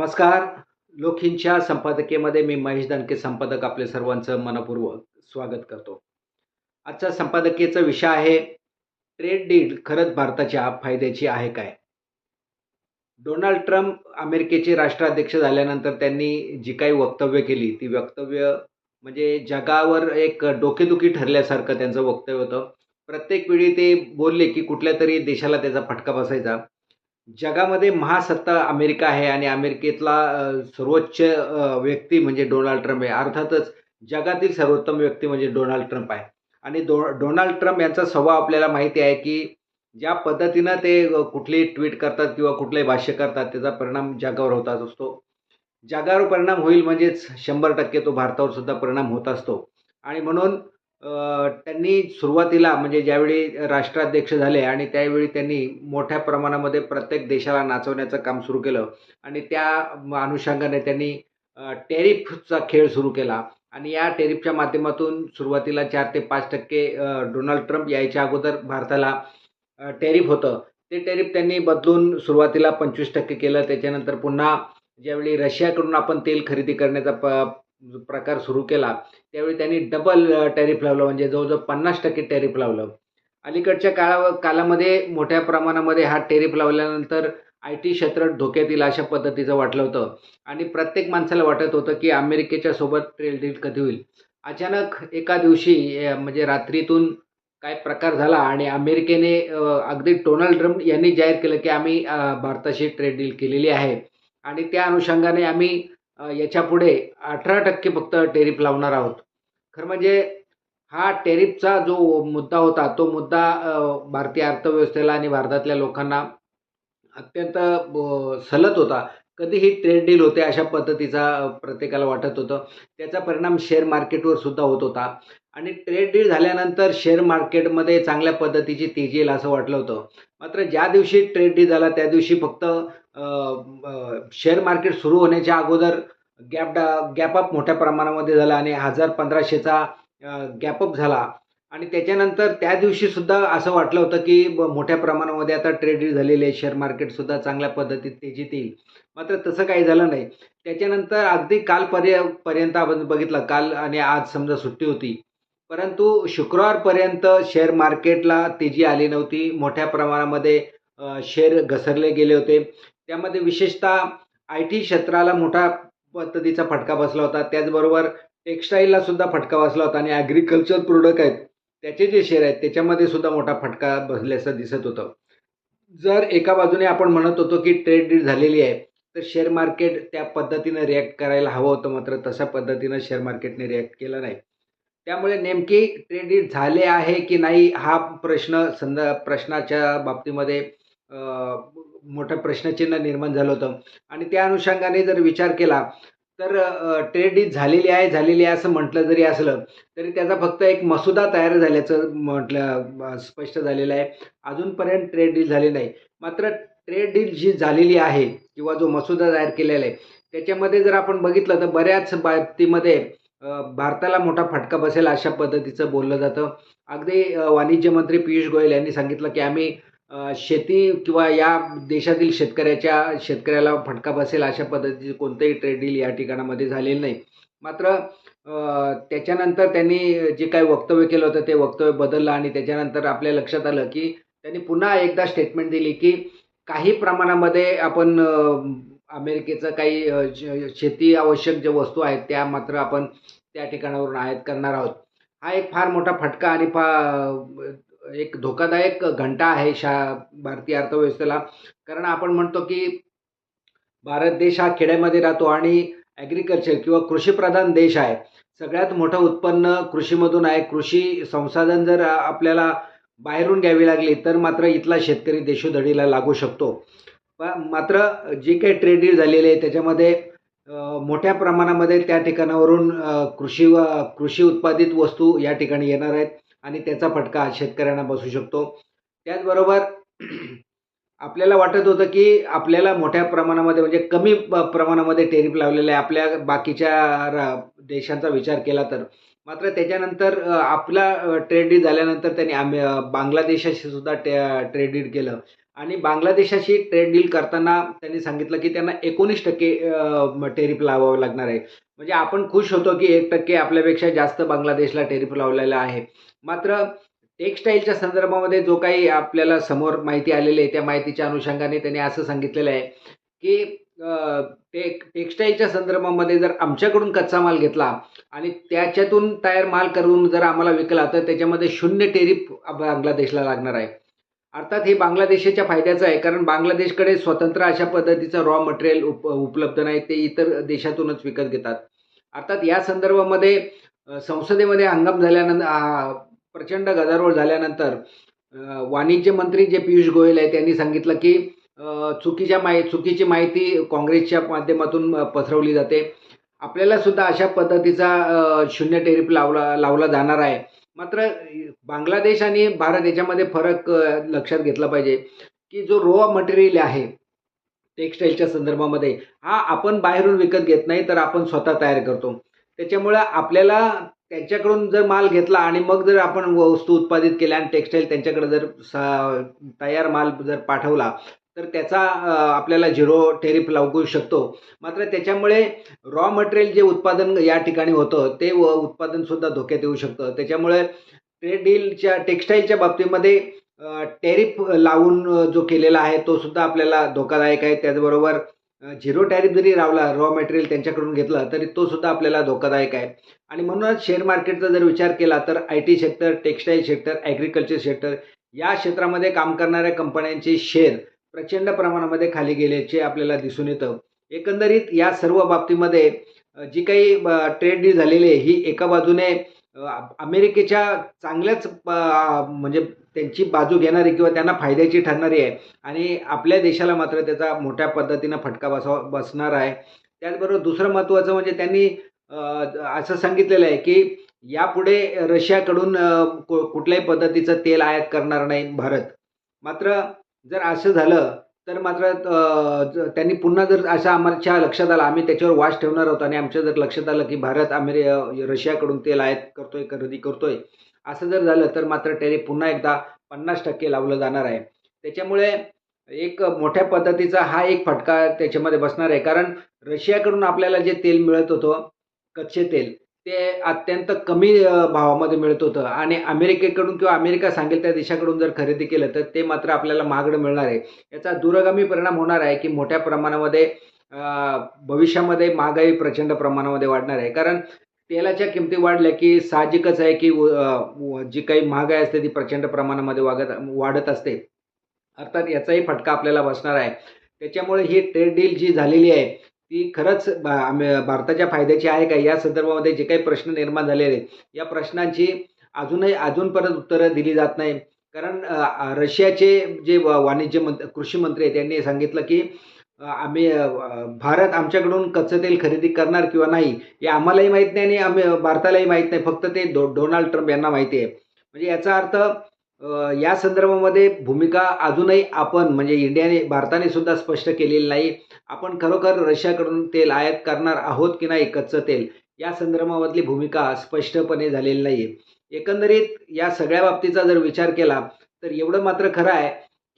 नमस्कार. लोकहिंच्या संपादकीमध्ये मी महेश दानके संपादक आपले सर्वांचं मनपूर्वक स्वागत करतो. आजचा संपादकीयचा विषय आहे ट्रेड डील खरंच भारताच्या फायद्याची आहे काय? डोनाल्ड ट्रम्प अमेरिकेचे राष्ट्राध्यक्ष झाल्यानंतर त्यांनी जी काही वक्तव्य केली ती वक्तव्य म्हणजे जगावर एक डोकेदुखी ठरल्यासारखं त्यांचं वक्तव्य होतं. प्रत्येक वेळी ते बोलले की कुठल्या तरी देशाला त्याचा फटका बसायचा. जगामध्ये महासत्ता अमेरिका आहे आणि अमेरिकेतला सर्वोच्च व्यक्ती म्हणजे डोनाल्ड ट्रम्प आहे. अर्थातच जगातील सर्वोत्तम व्यक्ती म्हणजे डोनाल्ड ट्रम्प आहे. आणि डो डोनाल्ड ट्रम्प यांचा स्वभाव आपल्याला माहिती आहे की ज्या पद्धतीनं ते कुठलेही ट्विट करतात किंवा कुठलेही भाष्य करतात त्याचा परिणाम जगावर होत असतो. जगावर परिणाम होईल म्हणजेच शंभर टक्के तो भारतावर सुद्धा परिणाम होत असतो. आणि म्हणून त्यांनी सुरुवातीला म्हणजे ज्यावेळी राष्ट्राध्यक्ष झाले आणि त्यावेळी त्यांनी मोठ्या प्रमाणामध्ये प्रत्येक देशाला नाचवण्याचं काम सुरू केलं आणि त्या अनुषंगाने त्यांनी टेरिफचा खेळ सुरू केला. आणि या टेरिफच्या माध्यमातून सुरुवातीला चार ते पाच टक्के डोनाल्ड ट्रम्प यायच्या अगोदर भारताला टेरिफ होतं. ते टेरिफ त्यांनी बदलून सुरुवातीला पंचवीस टक्के केलं. त्याच्यानंतर पुन्हा ज्यावेळी रशियाकडून आपण तेल खरेदी करण्याचा प प्रकार सुरू केला त्यावेळी त्यांनी डबल टॅरिफ लावलं. म्हणजे जवळजवळ पन्नास टक्के टॅरिफ लावलं. अलीकडच्या काळा कालामध्ये मोठ्या प्रमाणामध्ये हा टेरिफ लावल्यानंतर आय टी क्षेत्र धोक्यात येईल अशा पद्धतीचं वाटलं होतं. आणि प्रत्येक माणसाला वाटत होतं की अमेरिकेच्या सोबत ट्रेड डील कधी होईल. अचानक एका दिवशी म्हणजे रात्रीतून काय प्रकार झाला आणि अमेरिकेने अगदी डोनाल्ड ट्रम्प यांनी जाहीर केलं की आम्ही भारताशी ट्रेड डील केलेली आहे. आणि त्या अनुषंगाने आम्ही याच्यापुढे अठरा टक्के फक्त टेरिफ लावणार आहोत. खरं म्हणजे हा टेरिफचा जो मुद्दा होता तो मुद्दा भारतीय अर्थव्यवस्थेला आणि भारतातल्या लोकांना अत्यंत ब सलत होता. कधीही ट्रेड डील होते अशा पद्धतीचा प्रत्येकाला वाटत होतं. त्याचा परिणाम शेअर मार्केटवर सुद्धा होत होता. आणि ट्रेड डील झाल्यानंतर शेअर मार्केटमध्ये चांगल्या पद्धतीची तेजी येईल असं वाटलं होतं. मात्र ज्या दिवशी ट्रेड डील झाला त्या दिवशी फक्त शेअर मार्केट सुरू होण्याच्या अगोदर गॅप डा गॅपअप मोठ्या प्रमाणामध्ये झाला आणि हजार पंधराशेचा गॅपअप झाला. आणि त्याच्यानंतर त्या दिवशीसुद्धा असं वाटलं होतं की मोठ्या प्रमाणामध्ये आता ट्रेड झालेले आहे. शेअर मार्केटसुद्धा चांगल्या पद्धतीत तेजीत येईल. मात्र तसं काही झालं नाही. त्याच्यानंतर अगदी कालपर्य पर्यंत आपण बघितलं काल आणि आज समजा सुट्टी होती. परंतु शुक्रवारपर्यंत शेअर मार्केटला तेजी आली नव्हती. मोठ्या प्रमाणामध्ये शेअर घसरले गेले होते. त्यामध्ये विशेषतः आय टी क्षेत्राला मोठा पद्धतीचा फटका बसला होता. त्याचबरोबर टेक्स्टाईलला सुद्धा फटका बसला होता आणि ॲग्रिकल्चर प्रोडक्ट आहेत. त्याचे जे शेअर आहेत त्याच्यामध्ये सुद्धा मोठा फटका बसल्याचं दिसत होतं. जर एका बाजूने आपण म्हणत होतो की ट्रेड डीड झालेली आहे तर शेअर मार्केट त्या पद्धतीनं रिॲक्ट करायला हवं होतं मात्र तशा पद्धतीनं शेअर मार्केटने रिॲक्ट केलं नाही. त्यामुळे नेमकी ट्रेड झाले आहे की नाही हा प्रश्न संद प्रश्नाच्या बाबतीमध्ये मोठं प्रश्नचिन्ह निर्माण झालं होतं. आणि त्या अनुषंगाने जर विचार केला तर ट्रेड डील झालेली आहे झालेली आहे असं म्हटलं जरी असलं तरी त्याचा फक्त एक मसुदा तयार झाल्याचं म्हटलं स्पष्ट झालेलं आहे. अजूनपर्यंत ट्रेड डील झाली नाही. मात्र ट्रेड डील जी झालेली आहे किंवा जो मसुदा तयार केलेला आहे त्याच्यामध्ये जर आपण बघितलं तर बऱ्याच बाबतीमध्ये भारताला मोठा फटका बसेल अशा पद्धतीचं बोललं जातं. अगदी वाणिज्य मंत्री पियुष गोयल यांनी सांगितलं की आम्ही शेती किंवा या देशातील शेतकऱ्याच्या शेतकऱ्याला फटका बसेल अशा पद्धतीचे कोणतंही ट्रेड डील या ठिकाणामध्ये झालेलं नाही. मात्र त्याच्यानंतर त्यांनी जे काही वक्तव्य केलं होतं ते वक्तव्य बदललं आणि त्याच्यानंतर आपल्या लक्षात आलं की त्यांनी पुन्हा एकदा स्टेटमेंट दिली की काही प्रमाणामध्ये आपण अमेरिकेचं काही शेती आवश्यक ज्या वस्तू आहेत त्या मात्र आपण त्या ठिकाणावरून आयात करणार आहोत. हा एक फार मोठा फटका आणि फा एक धोकादायक घंटा आहे शा भारतीय अर्थव्यवस्थेला. कारण आपण म्हणतो की भारत देश हा खेड्यामध्ये राहतो आणि ॲग्रिकल्चर किंवा कृषीप्रधान देश आहे. सगळ्यात मोठं उत्पन्न कृषीमधून आहे. कृषी संसाधन जर आपल्याला बाहेरून घ्यावी लागली तर मात्र इथला शेतकरी देशोधडीला लागू शकतो. प- मात्र जी काही ट्रेड डील झालेली आहे त्याच्यामध्ये मोठ्या प्रमाणामध्ये त्या ठिकाणावरून कृषी व कृषी उत्पादित वस्तू या ठिकाणी येणार आहेत. आणि त्याचा फटका शेतकऱ्यांना बसू शकतो. त्याचबरोबर आपल्याला वाटत होतं की आपल्याला मोठ्या प्रमाणामध्ये म्हणजे कमी प्रमाणामध्ये टेरिफ लावलेलं आहे. आपल्या बाकीच्या रा देशांचा विचार केला तर. मात्र त्याच्यानंतर आपला ट्रेड डील झाल्यानंतर त्यांनी आम्ही बांगलादेशाशी सुद्धा टे ट्रेड डील केलं. आणि बांगलादेशाशी ट्रेड डील करताना त्यांनी सांगितलं की त्यांना एकोणीस टक्के टेरिफ लावावं लागणार आहे. म्हणजे आपण खुश होतो की एक टक्के आपल्यापेक्षा जास्त बांगलादेशला टेरिफ लावलेला आहे. मात्र टेक्स्टाईलच्या संदर्भामध्ये जो काही आपल्याला समोर माहिती आलेली आहे त्या माहितीच्या अनुषंगाने त्यांनी असं सांगितलेलं आहे की टेक टेक्स्टाईलच्या संदर्भामध्ये जर आमच्याकडून कच्चा माल घेतला आणि त्याच्यातून तयार माल करून जर आम्हाला विकला तर त्याच्यामध्ये शून्य टेरिफ बांगलादेशला लागणार आहे. अर्थात हे बांगलादेशाच्या फायद्याचं आहे कारण बांगलादेशकडे स्वतंत्र अशा पद्धतीचं रॉ मटेरियल उप उपलब्ध नाही ते इतर देशातूनच विकत घेतात. अर्थात या संदर्भामध्ये संसदेमध्ये हंगाम झाल्यानंतर प्रचंड गदारोळ झाल्यानंतर वाणिज्य मंत्री जे पियुष गोयल आहे त्यांनी सांगितलं की चुकीच्या माहि चुकीची माहिती काँग्रेसच्या माध्यमातून पसरवली जाते. आपल्याला सुद्धा अशा पद्धतीचा शून्य टेरिफ लावला लावला जाणार आहे. मात्र बांगलादेश आणि भारत याच्यामध्ये फरक लक्षात घेतला पाहिजे की जो रॉ मटेरियल आहे टेक्स्टाईलच्या संदर्भामध्ये हा आपण बाहेरून विकत घेत नाही तर आपण स्वतः तयार करतो. त्याच्यामुळं आपल्याला त्यांच्याकडून जर माल घेतला आणि मग जर आपण वस्तू उत्पादित केल्या आणि टेक्स्टाईल त्यांच्याकडे जर सा तयार माल जर पाठवला तर त्याचा आपल्याला झिरो टेरिफ लागू शकतो. मात्र त्याच्यामुळे रॉ मटेरियल जे उत्पादन या ठिकाणी होतं ते व उत्पादनसुद्धा धोक्यात येऊ शकतं. त्याच्यामुळे ट्रेड डीलच्या टेक्स्टाईलच्या बाबतीमध्ये टेरिफ लावून जो केलेला आहे तो सुद्धा आपल्याला धोकादायक आहे. त्याचबरोबर झिरो टॅरिफ जरी लावला रॉ मटेरियल त्यांच्याकडून घेतलं तरी तो सुद्धा आपल्याला धोकादायक आहे. आणि म्हणूनच शेअर मार्केटचा जर विचार केला तर I T sector textile sector agriculture sector या क्षेत्रामध्ये काम करणाऱ्या कंपन्यांचे शेअर प्रचंड प्रमाणामध्ये खाली गेल्याचे आपल्याला दिसून येतं. एकंदरीत या सर्व बाबतीमध्ये जी काही ट्रेड डील झालेली आहे ही एका बाजूने अमेरिकेच्या चांगल्याच म्हणजे त्यांची बाजू घेणारी किंवा त्यांना फायद्याची ठरणारी आहे आणि आपल्या देशाला मात्र त्याचा मोठ्या पद्धतीनं फटका बसवा बसणार आहे. त्याचबरोबर दुसरं महत्त्वाचं म्हणजे त्यांनी असं सांगितलेलं आहे की यापुढे रशियाकडून कुठल्याही पद्धतीचं तेल आयात करणार नाही भारत. मात्र जर असं झालं तर मात्र त्यांनी पुन्हा जर असं आमच्या लक्षात आलं आम्ही त्याच्यावर वाश ठेवणार आहोत आणि आमच्या जर लक्षात आलं की भारत अमेरि रशियाकडून तेल आयात करतोय खरेदी करतोय असं जर झालं तर मात्र टेरिफ पुन्हा एकदा पन्नास टक्के लावलं जाणार आहे. त्याच्यामुळे एक मोठ्या पद्धतीचा हा एक फटका त्याच्यामध्ये बसणार आहे. कारण रशियाकडून आपल्याला जे तेल मिळत होतं कच्चे तेल ते अत्यंत कमी भावामध्ये मिळत होतं. आणि अमेरिकेकडून किंवा अमेरिका सांगेल त्या देशाकडून जर खरेदी केलं तर ते मात्र आपल्याला महागडं मिळणार आहे. याचा दूरगामी परिणाम होणार आहे की मोठ्या प्रमाणामध्ये भविष्यामध्ये महागाई प्रचंड प्रमाणामध्ये वाढणार आहे. कारण तेलाच्या किमती वाढल्या की साहजिकच आहे की जी काही महागाई असते ती प्रचंड प्रमाणामध्ये वागत वाढत असते. अर्थात याचाही फटका आपल्याला बसणार आहे. त्याच्यामुळे ही ट्रेड डील जी झालेली आहे ती खरंच भारताच्या फायद्याची आहे का? या संदर्भामध्ये जे काही प्रश्न निर्माण झालेले आहेत या प्रश्नांची अजूनही अजून परत उत्तरं दिली जात नाही. कारण रशियाचे जे वाणिज्य मंत्र कृषी मंत्री आहेत त्यांनी सांगितलं की आम्ही भारत आमच्याकडून कच्चं तेल खरेदी करणार किंवा नाही हे आम्हालाही माहीत नाही आणि आम्ही भारतालाही माहीत नाही. फक्त ते डो डोनाल्ड ट्रम्प यांना माहिती आहे. म्हणजे याचा अर्थ या संदर्भामध्ये भूमिका अजूनही आपण म्हणजे इंडियाने भारताने सुद्धा स्पष्ट केलेली नाही. आपण खरोखर रशियाकडून तेल आयात करणार आहोत की नाही कच्चं तेल या संदर्भामधली भूमिका स्पष्टपणे झालेली नाही आहे एकंदरीत या सगळ्या बाबतीचा जर विचार केला तर एवढं मात्र खरं आहे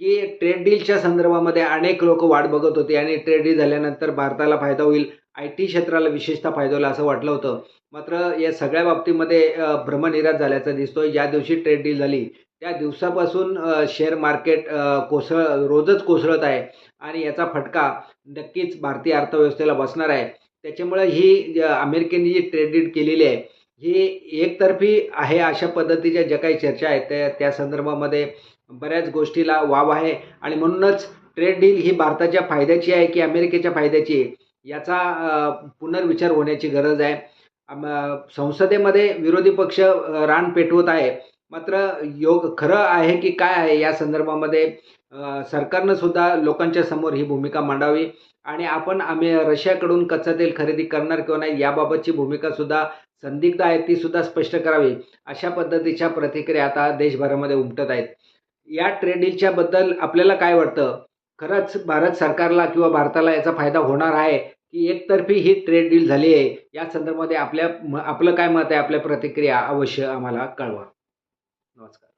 की ट्रेड डीलच्या संदर्भामध्ये अनेक लोक वाट बघत होते आणि ट्रेड डील झाल्यानंतर भारताला फायदा होईल आय टी क्षेत्राला विशेषतः फायदा होईल असं वाटलं होतं. मात्र या सगळ्या बाबतीमध्ये भ्रमनिराश झाल्याचं दिसतोय. ज्या दिवशी ट्रेड डील झाली त्या दिवसापासून शेअर मार्केट कोसळ रोजच कोसळत आहे आणि याचा फटका नक्कीच भारतीय अर्थव्यवस्थेला बसणार आहे. त्याच्यामुळे ही अमेरिकेने जी ट्रेडिट केलेली आहे ही एकतर्फी आहे अशा पद्धतीच्या ज्या काही चर्चा आहेत त्या त्या संदर्भामध्ये बऱ्याच गोष्टीला वाव आहे आणि म्हणूनच ट्रेड डील ही भारताच्या फायद्याची आहे की अमेरिकेच्या फायद्याची आहे याचा पुनर्विचार होण्याची गरज आहे. संसदेमध्ये विरोधी पक्ष रान पेटवत आहे मात्र योग खरं आहे की काय आहे या संदर्भामध्ये सरकारनं सुद्धा लोकांच्या समोर ही भूमिका मांडावी आणि आपण आम्ही रशियाकडून कच्चा तेल खरेदी करणार किंवा नाही याबाबतची भूमिका सुद्धा संदिग्ध आहे ती सुद्धा स्पष्ट करावी अशा पद्धतीच्या प्रतिक्रिया आता देशभरामध्ये उमटत आहेत. या ट्रेडबद्दल आपल्याला काय वाटतं? खरंच भारत सरकारला किंवा भारताला याचा फायदा होणार आहे की एकतर्फी ही ट्रेड डील झाली आहे? या संदर्भामध्ये आपल्या आपलं काय मत आहे? आपल्या प्रतिक्रिया अवश्य आम्हाला कळवा. नमस्कार